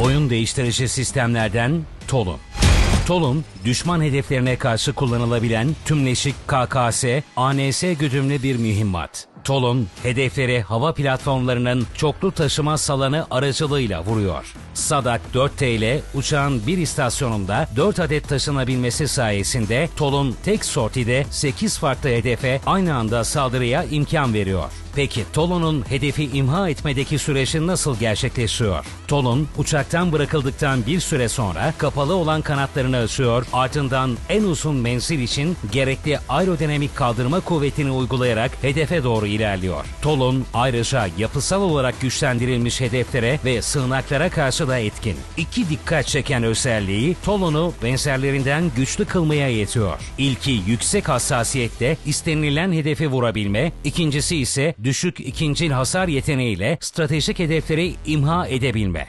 Oyun değiştirici sistemlerden Tolun. Tolun, düşman hedeflerine karşı kullanılabilen tümleşik KKS, ANS güdümlü bir mühimmat. Tolun, hedefleri hava platformlarının çoklu taşıma salanı aracılığıyla vuruyor. Sadak 4T ile uçağın bir istasyonunda 4 adet taşınabilmesi sayesinde Tolun tek sortide 8 farklı hedefe aynı anda saldırıya imkan veriyor. Peki Tolun'un hedefi imha etmedeki süreci nasıl gerçekleşiyor? Tolun uçaktan bırakıldıktan bir süre sonra kapalı olan kanatlarını açıyor, ardından en uzun menzil için gerekli aerodinamik kaldırma kuvvetini uygulayarak hedefe doğru ilerliyor. Tolun ayrıca yapısal olarak güçlendirilmiş hedeflere ve sığınaklara karşı da etkin. İki dikkat çeken özelliği Tolun'u benzerlerinden güçlü kılmaya yetiyor. İlki yüksek hassasiyette istenilen hedefi vurabilme, ikincisi ise düşük ikincil hasar yeteneğiyle stratejik hedefleri imha edebilme.